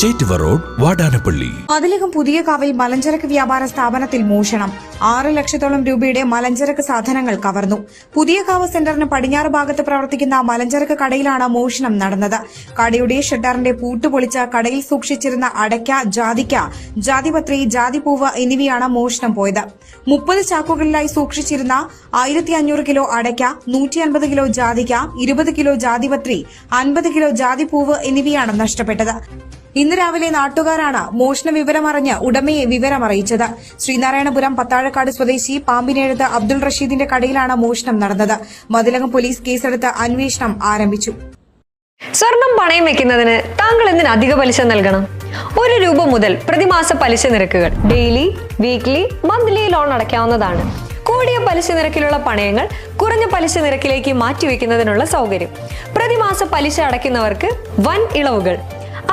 Chettuva road Vadanappally. അതിലകം പുതിയ കാവിൽ മലഞ്ചരക്ക് വ്യാപാര സ്ഥാപനത്തിൽ മോഷണം. ആറ് ലക്ഷത്തോളം രൂപയുടെ മലഞ്ചരക്ക് സാധനങ്ങൾ കവർന്നു. പുതിയ കാവ് സെന്ററിന് പടിഞ്ഞാറ് ഭാഗത്ത് പ്രവർത്തിക്കുന്ന മലഞ്ചരക്ക് കടയിലാണ് മോഷണം നടന്നത്. കടയുടെ ഷട്ടറിന്റെ പൂട്ട് പൊളിച്ച് കടയിൽ സൂക്ഷിച്ചിരുന്ന അടയ്ക്ക ജാതിക്ക ജാതിപത്രി ജാതിപൂവ് എന്നിവയാണ് മോഷണം പോയത്. മുപ്പത് ചാക്കുകളിലായി സൂക്ഷിച്ചിരുന്ന ആയിരത്തി അഞ്ഞൂറ് കിലോ അടയ്ക്ക നൂറ്റി അൻപത് കിലോ ജാതിക്ക ഇരുപത് കിലോ ജാതിപത്രി അൻപത് കിലോ ജാതിപൂവ് എന്നിവയാണ് നഷ്ടപ്പെട്ടത്. ഇന്ന് രാവിലെ നാട്ടുകാരാണ് മോഷണ വിവരമറിഞ്ഞ് ഉടമയെ വിവരമറിയിച്ചത്. ശ്രീനാരായണപുരം പത്താഴക്കാട് സ്വദേശി പാമ്പിനെഴുത്ത് അബ്ദുൾ റഷീദിന്റെ കടയിലാണ് മോഷണം നടന്നത്. മതിലകം പോലീസ് കേസെടുത്ത് അന്വേഷണം ആരംഭിച്ചു. സ്വർണം പണയം വെക്കുന്നതിന് താങ്കൾ എന്തിന് അധിക പലിശ നൽകണം? ഒരു രൂപ മുതൽ പ്രതിമാസ പലിശ നിരക്കുകൾ ഡെയിലി വീക്ക്ലി മന്ത്ലി ലോൺ അടയ്ക്കാവുന്നതാണ്. കൂടിയ പലിശ നിരക്കിലുള്ള പണയങ്ങൾ കുറഞ്ഞ പലിശ നിരക്കിലേക്ക് മാറ്റിവെക്കുന്നതിനുള്ള സൗകര്യം. പ്രതിമാസ പലിശ അടയ്ക്കുന്നവർക്ക് വൻ ഇളവുകൾ